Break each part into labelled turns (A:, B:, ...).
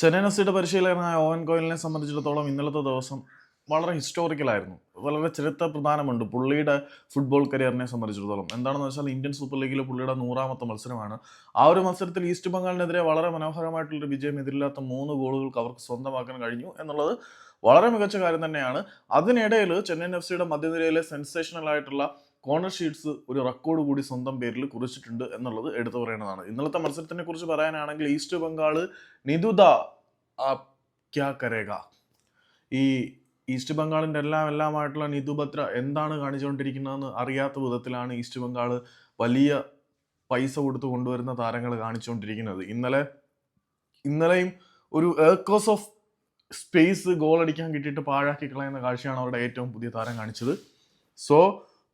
A: ചെന്നൈ എഫ്സിയുടെ പരിശീലകനായ ഓവൻ കോയിലിനെ സംബന്ധിച്ചിടത്തോളം ഇന്നലത്തെ ദിവസം വളരെ ഹിസ്റ്റോറിക്കലായിരുന്നു വളരെ ചരിത്ര പ്രധാനമുണ്ട് പുള്ളിയുടെ ഫുട്ബോൾ കരിയറിനെ സംബന്ധിച്ചിടത്തോളം. എന്താണെന്ന് വെച്ചാൽ ഇന്ത്യൻ സൂപ്പർ ലീഗിലെ പുള്ളിയുടെ നൂറാമത്തെ മത്സരമാണ്. ആ ഒരു മത്സരത്തിൽ ഈസ്റ്റ് ബംഗാളിനെതിരെ വളരെ മനോഹരമായിട്ടുള്ളൊരു വിജയം എതിരില്ലാത്ത മൂന്ന് ഗോളുകൾക്ക് അവർക്ക് സ്വന്തമാക്കാൻ കഴിഞ്ഞു എന്നുള്ളത് വളരെ മികച്ച കാര്യം തന്നെയാണ്. അതിനിടയിൽ ചെന്നൈയിൻ എഫ് സിയുടെ മധ്യനിരയിലെ സെൻസേഷണൽ ആയിട്ടുള്ള കോർണർ ഷീറ്റ്സ് ഒരു റെക്കോർഡ് കൂടി സ്വന്തം പേരിൽ കുറിച്ചിട്ടുണ്ട് എന്നുള്ളത് എടുത്തു പറയുന്നതാണ് ഇന്നലത്തെ മത്സരത്തിനെ കുറിച്ച് പറയാനാണെങ്കിൽ ഈസ്റ്റ് ബംഗാൾ നിതുത ക്യാ ഈ ഈസ്റ്റ് ബംഗാളിന്റെ എല്ലാം എല്ലാമായിട്ടുള്ള നിതുപത്ര എന്താണ് കാണിച്ചുകൊണ്ടിരിക്കുന്നതെന്ന് അറിയാത്ത വിധത്തിലാണ് ഈസ്റ്റ് ബംഗാൾ വലിയ പൈസ കൊടുത്ത് കൊണ്ടുവരുന്ന താരങ്ങൾ കാണിച്ചുകൊണ്ടിരിക്കുന്നത്. ഇന്നലെ ഇന്നലെയും ഒരു ഏക്കോസ് ഓഫ് സ്പേസ് ഗോൾ അടിക്കാൻ കിട്ടിയിട്ട് പാഴാക്കി കളയുന്ന കാഴ്ചയാണ് അവരുടെ ഏറ്റവും പുതിയ താരം കാണിച്ചത്. സോ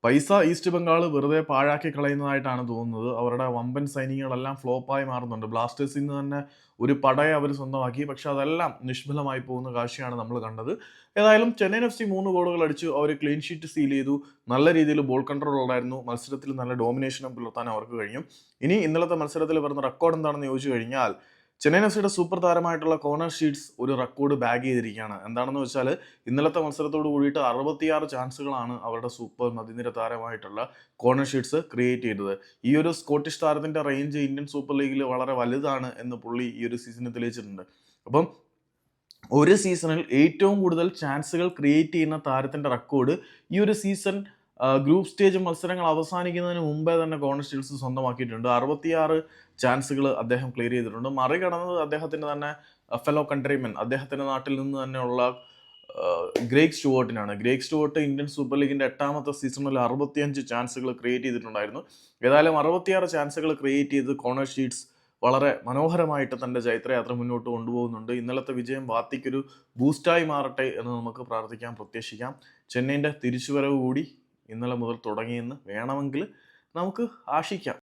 A: പൈസ ഈസ്റ്റ് ബംഗാൾ വെറുതെ പാഴാക്കി കളയുന്നതായിട്ടാണ് തോന്നുന്നത്. അവരുടെ വമ്പൻ സൈനികങ്ങളെല്ലാം ഫ്ലോപ്പായി മാറുന്നുണ്ട്. ബ്ലാസ്റ്റേഴ്സിൽ നിന്ന് തന്നെ ഒരു പടയെ അവർ സ്വന്തമാക്കി. പക്ഷെ അതെല്ലാം നിഷ്ഫലമായി പോകുന്ന കാഴ്ചയാണ് നമ്മൾ കണ്ടത്. ഏതായാലും ചെന്നൈ എഫ് സി മൂന്ന് ഗോളുകൾ അടിച്ചു. അവർ ക്ലീൻ ഷീറ്റ് സീൽ ചെയ്തു. നല്ല രീതിയിൽ ബോൾ കൺട്രോൾ ഉണ്ടായിരുന്നു. മത്സരത്തിൽ നല്ല ഡോമിനേഷനും പുലർത്താൻ അവർക്ക് കഴിഞ്ഞു. ഇനി ഇന്നലത്തെ മത്സരത്തിൽ വരുന്ന റെക്കോർഡ് എന്താണെന്ന് ചോദിച്ചു കഴിഞ്ഞാൽ ചെന്നൈയിൻ എഫ് സൂപ്പർ താരമായിട്ടുള്ള കോർണർ ഷീറ്റ്സ് ഒരു റെക്കോർഡ് ബാഗ് ചെയ്തിരിക്കുകയാണ്. എന്താണെന്ന് വെച്ചാൽ ഇന്നലത്തെ മത്സരത്തോട് കൂടിയിട്ട് അറുപത്തിയാറ് ചാൻസുകളാണ് അവരുടെ സൂപ്പർ മതിനിര താരമായിട്ടുള്ള കോർണർ ഷീറ്റ്സ് ക്രിയേറ്റ് ചെയ്തത്. ഈ ഒരു സ്കോട്ടിഷ് താരത്തിന്റെ റേഞ്ച് ഇന്ത്യൻ സൂപ്പർ ലീഗിൽ വളരെ വലുതാണ് എന്ന് പുള്ളി ഈ ഒരു സീസണിൽ തെളിയിച്ചിട്ടുണ്ട്. അപ്പം ഒരു സീസണിൽ ഏറ്റവും കൂടുതൽ ചാൻസുകൾ ക്രിയേറ്റ് ചെയ്യുന്ന താരത്തിന്റെ റെക്കോർഡ് ഈ ഒരു സീസൺ ഗ്രൂപ്പ് സ്റ്റേജ് മത്സരങ്ങൾ അവസാനിക്കുന്നതിന് മുമ്പേ തന്നെ ഗോൺ സ്റ്റീൽസ് സ്വന്തമാക്കിയിട്ടുണ്ട്. അറുപത്തിയാറ് ചാൻസുകൾ അദ്ദേഹം ക്ലിയർ ചെയ്തിട്ടുണ്ട്. മറികടന്നത് അദ്ദേഹത്തിന്റെ തന്നെ ഫെലോ കൺട്രിമെൻ അദ്ദേഹത്തിന്റെ നാട്ടിൽ നിന്ന് തന്നെയുള്ള ഗ്രേക്ക് സ്റ്റുവേർട്ടിനാണ് ഗ്രേക്ക് സ്റ്റുവേർട്ട് ഇന്ത്യൻ സൂപ്പർ ലീഗിന്റെ എട്ടാമത്തെ സീസണിൽ അറുപത്തിയഞ്ച് ചാൻസുകൾ ക്രിയേറ്റ് ചെയ്തിട്ടുണ്ടായിരുന്നു. ഏതായാലും അറുപത്തിയാറ് ചാൻസുകൾ ക്രിയേറ്റ് ചെയ്ത് കോർണർ ഷീറ്റ്സ് വളരെ മനോഹരമായിട്ട് തന്റെ ജൈത്രയാത്ര മുന്നോട്ട് കൊണ്ടുപോകുന്നുണ്ട്. ഇന്നലത്തെ വിജയം വാത്തിക്കൊരു ബൂസ്റ്റായി മാറട്ടെ എന്ന് നമുക്ക് പ്രാർത്ഥിക്കാം പ്രത്യാശിക്കാം ചെന്നൈന്റെ തിരിച്ചുവരവ് കൂടി ഇന്നലെ മുതൽ തുടങ്ങിയെന്ന് വേണമെങ്കിൽ നമുക്ക് ആശിക്കാം.